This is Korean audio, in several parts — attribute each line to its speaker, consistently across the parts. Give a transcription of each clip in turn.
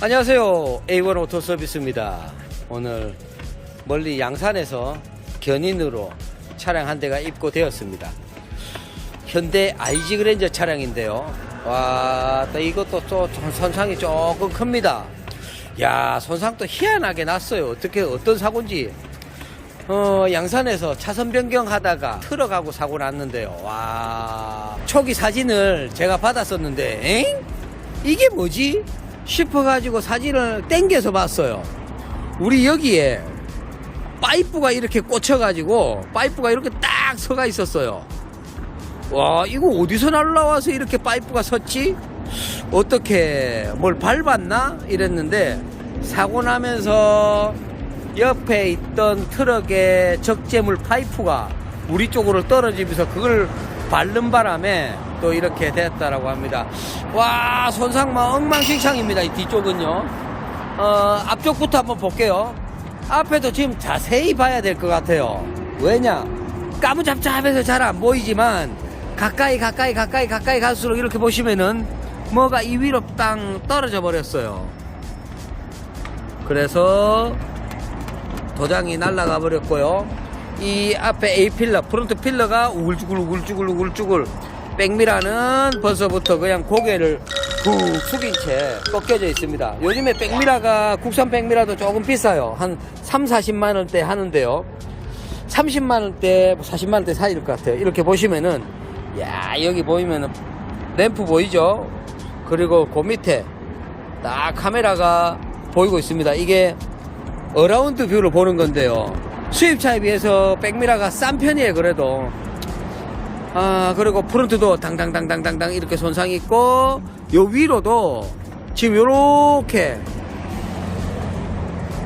Speaker 1: 안녕하세요. A1 오토 서비스입니다. 오늘 멀리 양산에서 견인으로 차량 한 대가 입고되었습니다. 현대 IG 그랜저 차량인데요. 와, 또 이것도 또 손상이 조금 큽니다. 야, 손상도 희한하게 났어요. 어떻게, 어떤 사고인지. 어, 양산에서 차선 변경하다가 트럭하고 사고 났는데요. 와, 초기 사진을 제가 받았었는데, 엥? 이게 뭐지? 싶어가지고 사진을 땡겨서 봤어요. 우리 여기에 파이프가 이렇게 꽂혀가지고, 파이프가 이렇게 딱 서가 있었어요. 와, 이거 어디서 날라와서 이렇게 파이프가 섰지? 어떻게, 뭘 밟았나? 이랬는데, 사고 나면서 옆에 있던 트럭의 적재물 파이프가 우리 쪽으로 떨어지면서 그걸 밟는 바람에 또 이렇게 됐다라고 합니다. 와, 손상만 엉망진창입니다. 이 뒤쪽은요. 어, 앞쪽부터 한번 볼게요. 앞에도 지금 자세히 봐야 될 것 같아요. 왜냐? 까무잡잡해서 잘 안 보이지만 가까이 가까이 가까이 가까이 갈수록 이렇게 보시면은 뭐가 이 위로 땅 떨어져 버렸어요. 그래서 도장이 날아가 버렸고요. 이 앞에 A 필러, 프론트 필러가 우글쭈글 우글쭈글 우글쭈글 백미라는 벌써부터 그냥 고개를 푹 숙인 채 꺾여져 있습니다. 요즘에 백미라가 국산 백미라도 조금 비싸요. 한 3, 40만 원대 하는데요. 30만 원대, 40만 원대 사이일 것 같아요. 이렇게 보시면은 야 여기 보이면은 램프 보이죠? 그리고 그 밑에 딱 카메라가 보이고 있습니다. 이게 어라운드 뷰로 보는 건데요. 수입차에 비해서 백미라가 싼 편이에요, 그래도. 아, 그리고 프론트도 당당당당당당 이렇게 손상이 있고, 요 위로도 지금 요렇게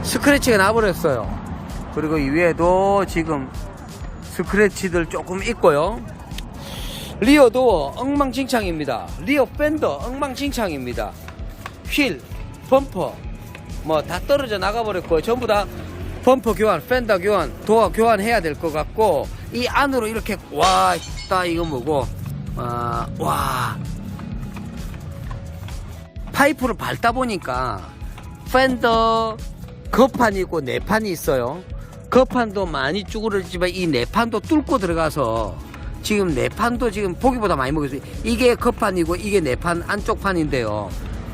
Speaker 1: 스크래치가 나버렸어요. 그리고 이 위에도 지금 스크래치들 조금 있고요. 리어도 엉망진창입니다. 리어 팬더 엉망진창입니다. 휠, 범퍼, 뭐 다 떨어져 나가버렸고 전부 다 범퍼 교환, 팬더 교환, 도어 교환해야 될 것 같고 이 안으로 이렇게 와, 있다 이거 뭐고 아, 와 파이프를 밟다 보니까 팬더 거판이 있고 내판이 있어요. 거판도 많이 쭈그러지만 이 내판도 뚫고 들어가서 지금 내판도 지금 보기보다 많이 먹었어요. 이게 거판이고 이게 내판 안쪽 판인데요.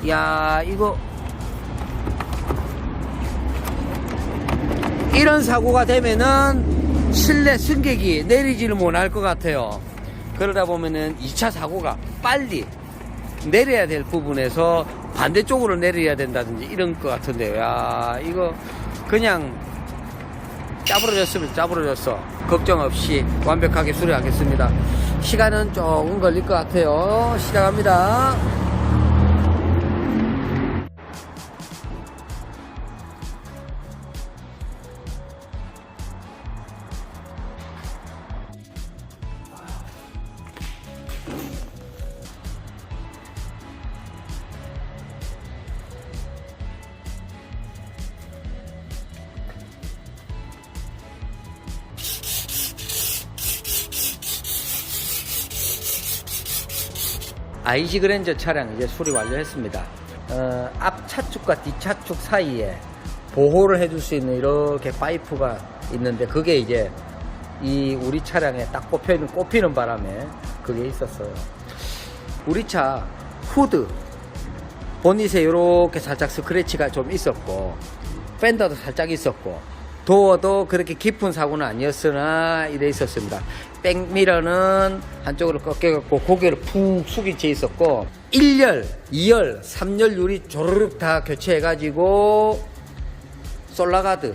Speaker 1: 야 이거 이런 사고가 되면은 실내 승객이 내리지를 못할 것 같아요. 그러다 보면은 2차 사고가 빨리 내려야 될 부분에서 반대쪽으로 내려야 된다든지 이런 것 같은데요. 야, 이거 그냥 짜부러졌으면 짜부러졌어. 걱정 없이 완벽하게 수리하겠습니다. 시간은 조금 걸릴 것 같아요. 시작합니다. IG 그랜저 차량 이제 수리 완료했습니다. 어, 앞 차축과 뒷 차축 사이에 보호를 해줄 수 있는 이렇게 파이프가 있는데 그게 이제 이 우리 차량에 딱 꼽히는, 꼽히는 바람에 그게 있었어요. 우리 차 후드 보닛에 이렇게 살짝 스크래치가 좀 있었고 팬더도 살짝 있었고 도어도 그렇게 깊은 사고는 아니었으나 이래 있었습니다. 백미러는 한쪽으로 꺾여갖고 고개를 푹채 있었고 1열, 2열, 3열 유리 조르륵 다 교체해가지고 솔라가드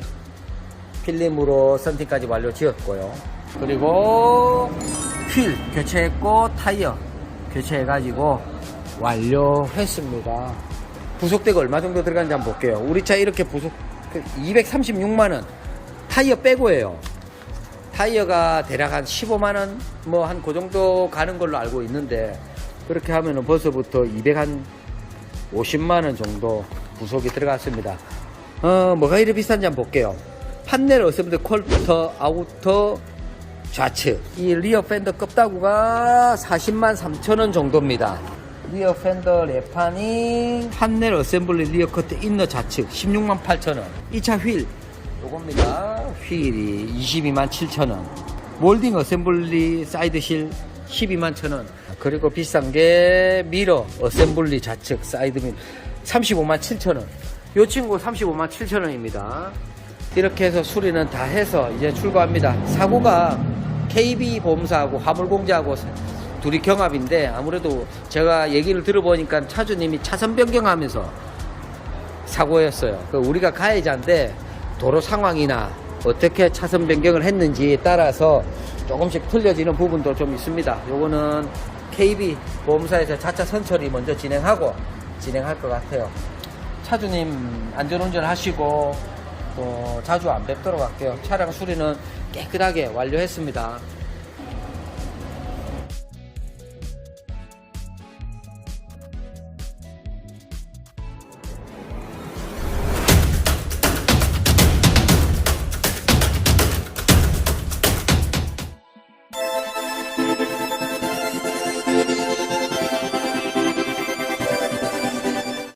Speaker 1: 필름으로 선팅까지 완료 지었고요. 그리고 휠 교체했고 타이어 교체해가지고 완료했습니다. 부속대가 얼마 정도 들어간지 한번 볼게요. 우리 차 이렇게 부속 236만원 타이어 빼고예요. 타이어가 대략 한 15만 원 뭐 한 그 정도 가는 걸로 알고 있는데 그렇게 하면은 벌써부터 250만 원 정도 부속이 들어갔습니다. 어, 뭐가 이리 비싼지 한번 볼게요. 판넬 어셈블리 콜부터 아우터 좌측 이 리어 팬더 껍다구가 40만 3천 원 정도입니다. 리어 팬더 레파닝 판넬 어셈블리 리어 커트 인너 좌측 16만 8천 원 2차 휠 요겁니다. 휠이 22만 7천 원. 몰딩 어셈블리 사이드실 12만 천 원. 그리고 비싼 게 미러 어셈블리 좌측 사이드 밀 35만 7천 원. 요 친구 35만 7천 원입니다. 이렇게 해서 수리는 다 해서 이제 출고합니다. 사고가 KB 보험사하고 화물공제하고 둘이 경합인데 아무래도 제가 얘기를 들어보니까 차주님이 차선 변경하면서 사고였어요. 그 우리가 가해자인데 도로 상황이나 어떻게 차선 변경을 했는지에 따라서 조금씩 틀려지는 부분도 좀 있습니다. 요거는 KB 보험사에서 자차 선처리 먼저 진행하고 진행할 것 같아요. 차주님 안전운전 하시고 또 자주 안 뵙도록 할게요. 차량 수리는 깨끗하게 완료했습니다.